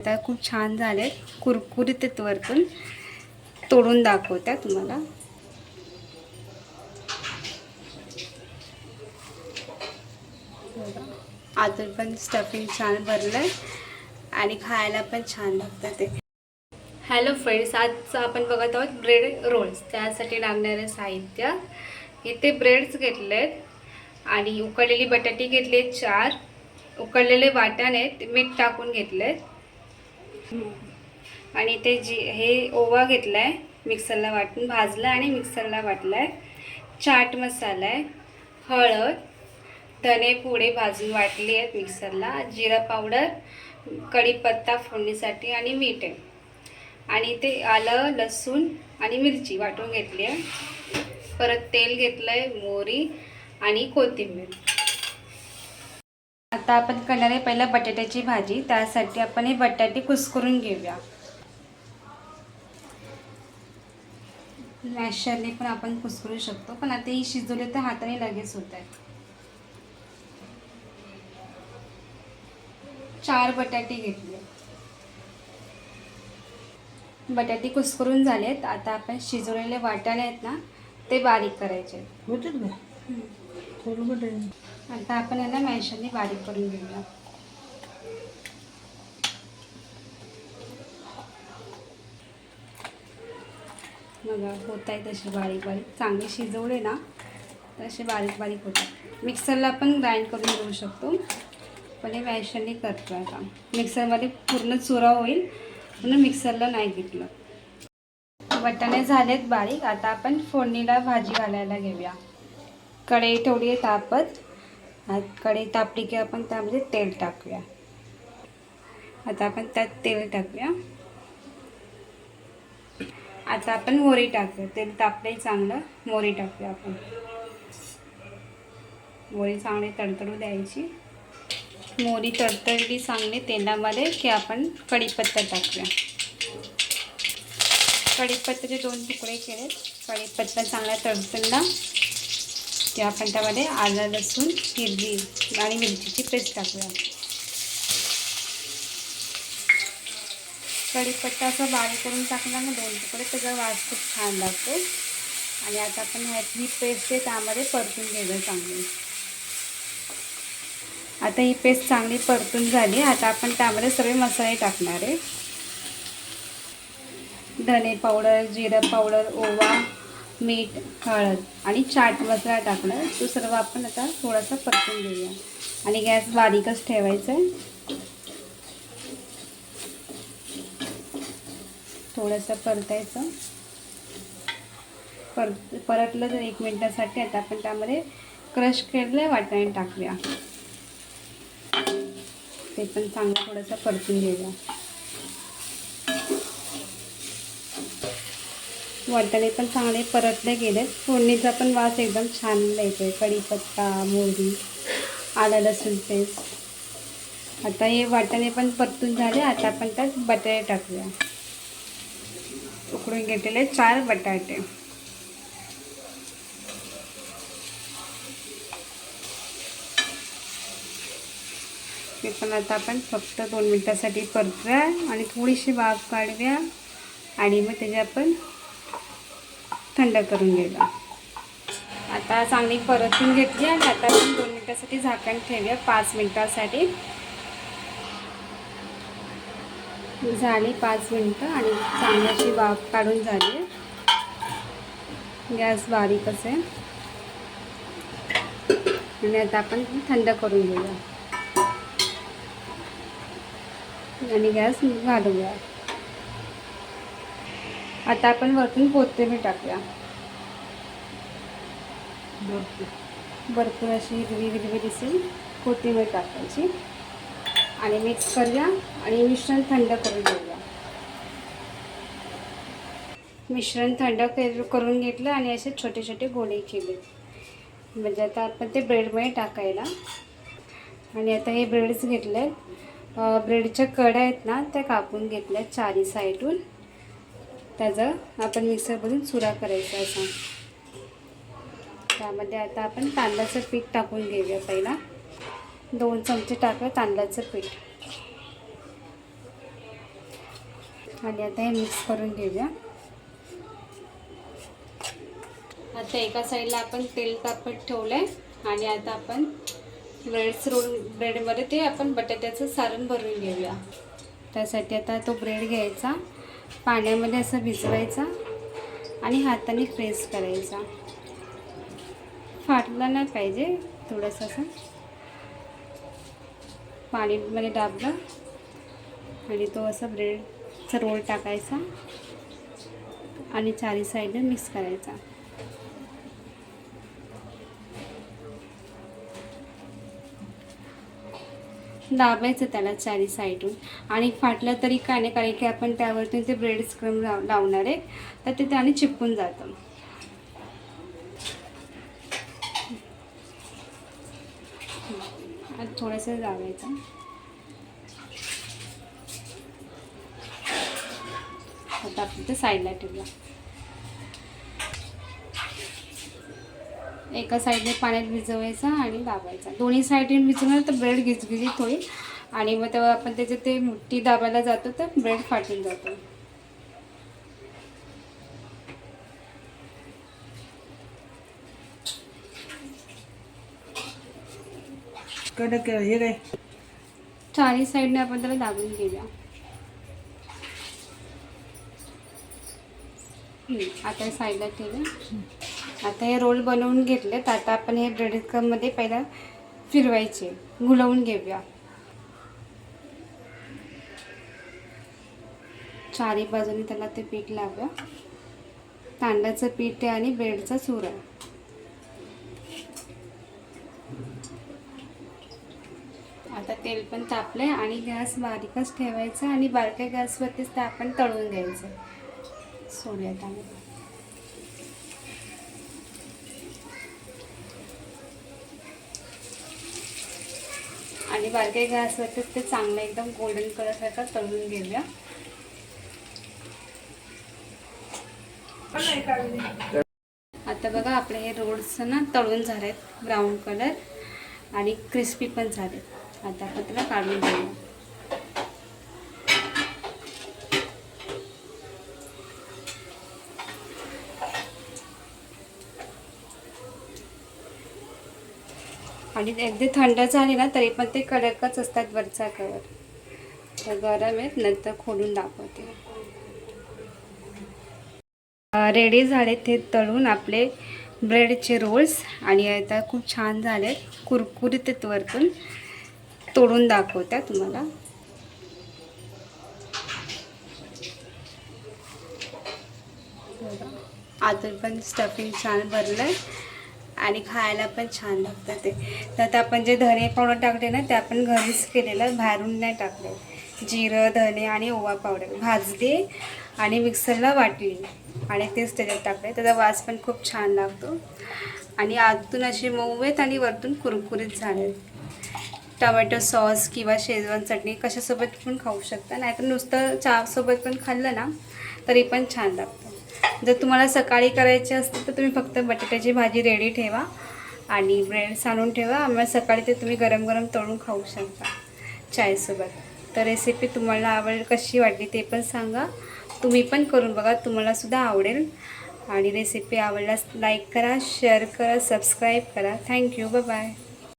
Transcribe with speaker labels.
Speaker 1: आता खूप छान झाले कुरकुरीत वरतून. तोडून दाखवत्या तुम्हाला. बघा. आतून पण स्टफिंग छान भरलं आहे आणि खायला पण छान लागतं ते. हॅलो फ्रेंड्स आज आपण बघत आहोत ब्रेड रोल्स त्यासाठी लागणारे साहित्य. इथे ब्रेड्स आहेत आणि उकडलेली बटाटी घेतली चार. उकडलेले वाटाणे आहेत मीठ टाकून घेतले आहेत आणि ते जी हे ओवा घेतला आहे मिक्सरला वाटून भाजला आणि मिक्सरला वाटला आहे चाट मसाला आहे हळद धने पुढे भाजून वाटली आहेत मिक्सरला जिरा पावडर कढीपत्ता फोडणीसाठी आणि मीठ आहे. आणि ते आलं लसूण आणि मिरची वाटून घेतली आहे. परत तेल घेतलं आहे मोहरी आणि कोथिंबीर. आता आपण करणार आहे पहिलं बटाट्याची भाजी. त्यासाठी आपण हे बटाटे कुस्करून घेऊया. मॅशरने पण आपण कुस्करू शकतो पण आता ही शिजवले तर हाताने लगेच होत आहे. चार बटाटे घेतले. बटाटे कुस्करून झालेत. आता आपण शिजवलेले वाटाणे आहेत ना ते बारीक करायचे आहेत. आता आपण यांना मॅशाने बारीक करून घेऊया. बघा होत आहे तसे बारीक बारीक. चांगले शिजवले ना तसे बारीक बारीक होतात. मिक्सरला आपण ग्राइंड करून घेऊ शकतो. पण हे मॅशरने करतो आता. मिक्सरमध्ये पूर्ण चुरा होईल म्हणून मिक्सरला नाही घेतलं. वाटाणे झालेत बारीक. आता आपण फोडणीला भाजी घालायला घेऊया. कढई ठेवली आहे तापत. आत कढई तापली की आपण त्यामध्ये तेल टाकूया. आता आपण त्यात तेल टाकूया. आता आपण मोरी टाकूया. तेल तापलंय चांगलं मोरी टाकूया आपण. मोरी चांगली तडतडू द्यायची. मोरी तडतडली चांगली तेलामध्ये की आपण कढीपत्ता टाकूया. कढीपत्त्याचे दोन तुकडे केले कढीपत्ता चांगला तडतडला. की आपण त्यामध्ये आलं लसूण हिरवी आणि मिरचीची पेस्ट टाकूया. कढीपत्ता असं बारीक करून टाकला ना दोन तुकडे त्याचा वास खूप छान लागतो. आणि आता आपण ही पेस्ट आहे त्यामध्ये परतून घ्यायचं चांगली. आता ही पेस्ट चांगली परतून झाली. आता आपण त्यामध्ये सर्व मसाले टाकणार आहे. धने पावडर जिरं पावडर ओवा मीठ हळद आणि चाट मसाला टाकणार तो सर्व आपण आता थोडासा परतून घेऊया. आणि गॅस बारीकच ठेवायचा आहे. थोडंसं परतायचं. पर परतलं तर एक मिनटासाठी आता आपण त्यामध्ये क्रश केलेलं वाटाणे टाकूया. ते पण चांगलं थोडंसं परतून घेऊया. वाटाणे पण चांगले परतले गेले फोडणीचा पण वास एकदम छान येतो आहे कढीपत्ता मोहरी आलं लसूण पेस्ट. आता हे वाटाणे पण परतून झाले. आता आपण त्यात बटाटे टाकूया. उकडून घेतलेले चार बटाटे. ते पण आता आपण फक्त दोन मिनटासाठी परतूया आणि थोडीशी वाफ काढूया. आणि मग त्याचे आपण थंड करून घेऊया आता चांगली परतून घेतली आणि आता आपण दोन मिनटासाठी झाकण ठेवूया. पाच मिनटासाठी. झाली पाच मिनटं आणि चांगली अशी वाफ काढून झाली. गॅस बारीकच आहे आणि आता आपण थंड करून घेऊया. आणि गॅस घालूया. आता आपण वरतून कोथिंबीर टाकूया.
Speaker 2: भरपूर
Speaker 1: अशी हिरवी हिरवी दिसेल. कोथिंबीर टाकायची. आणि मिक्स करूया आणि मिश्रण थंड करून घेऊया. मिश्रण थंड कर- करून घेतलं आणि असे छोटे छोटे गोळे केले. म्हणजे आता आपण ते ब्रेडमध्ये टाकायला. आणि आता हे ब्रेड्स घेतले ब्रेडच्या कड्या आहेत ना त्या कापून घेतल्या चारी साईडून त्याचं आपण मिक्सरमधून चुरा करायचा असा. त्यामध्ये आता आपण तांदळाचं पीठ टाकून घेऊया पहिला. दोन चमचे टाकूया तांदळाचं पीठ. आणि आता हे मिक्स करून घेऊया. आता एका साईडला आपण तेल तापत ठेवलं आहे आणि आता आपण ब्रेड्स रोल ब्रेडमध्ये ते आपण बटाट्याचं सारण भरून घेऊया. त्यासाठी आता तो ब्रेड घ्यायचा. पाण्यामध्ये असं भिजवायचा आणि हाताने प्रेस करायचा. फाटला नाही पाहिजे थोडंसं असं. पाणीमध्ये दाबलं आणि तो असा ब्रेडचा रोल टाकायचा आणि चारी साईडला मिक्स करायचा. दाबायचं त्याला चारी साईडून. आणि फाटलं तरी काय नाही कारण की आपण त्यावरती ते ब्रेड स्क्रम लाव लावणार आहे तर ते त्याने चिपकून जातं. थोडंसं दाबायचं आता आपण ते साईडला ठेवूया. एका साईडने पाण्यात भिजवायचा आणि दाबायचा. दोन्ही साईडने भिजवणार तर ब्रेड गिजगिजीत होईल. आणि मग तेव्हा आपण त्याचे ते मुठी दाबायला जातो तर ब्रेड फाटून जातो.
Speaker 2: कडक हे काय?
Speaker 1: चारही साईडने आपण त्याला दाबून घेऊया. आता साईडला ठेवूया. आता हे रोल बनवून घेतले तर आता आपण हे ब्रेड क्रममध्ये पहिला फिरवायचे. घुलवून घेऊया. चारी बाजूने त्याला ते पीठ लावूया. तांदळाचं पीठ आहे आणि ब्रेडचा चूर आहे. आता तेल पण तापलंय आणि गॅस बारीकच ठेवायचा आणि बारक्या गॅसवरतीच ते आपण तळून घ्यायचं. सोडूयात आम्ही. बारके बारक्या गॅसवरतीच ते चांगलं एकदम गोल्डन कलरसारखं तळून घेऊया. आता बघा आपले हे रोड्स ना तळून झालेत ब्राऊन कलर आणि क्रिस्पी पण झालेत. आता आपण त्याला काढून घेऊया. आणि अगदी थंड झाली ना तरी पण ते कडकच असतात वरचा कवर. तर गरम आहेत नंतर खोलून दाखवते. रेडी झाले ते तळून आपले ब्रेडचे रोल्स आणि आता खूप छान झाले कुरकुरीत वरतून. तोडून दाखवत्या तुम्हाला. आतून पण स्टफिंग छान भरलं आहे आणि खायला पण छान लागतं ते. तर आता आपण जे धने पावडर टाकले ना ते आपण घरीच केलेलं बाहेरून नाही टाकले. जिरं धने आणि ओवा पावडर. भाजली आणि मिक्सरला वाटली. आणि तेच त्याच्यात टाकले त्याचा वास पण खूप छान लागतो. आणि आतून असे मऊ आहेत आणि वरतून कुरकुरीत झाले टोमॅटो सॉस किंवा शेजवान चटणी कशासोबत पण खाऊ शकता. नाहीतर नुसतं चहासोबत पण खाल्लं ना तरी पण छान लागतं. जर तुम्हाला सकाळी करायचे असतील तर तुम्ही फक्त बटाट्याची भाजी रेडी ठेवा आणि ब्रेड सांडून ठेवा. मग सकाळी ते तुम्ही गरम गरम तळून खाऊ शकता चायसोबत. तर रेसिपी तुम्हाला आवडेल कशी वाटली ते पण सांगा. तुम्ही पण करून बघा तुम्हालासुद्धा आवडेल. आणि रेसिपी आवडल्यास लाईक करा शेअर करा सबस्क्राईब करा. Thank you bye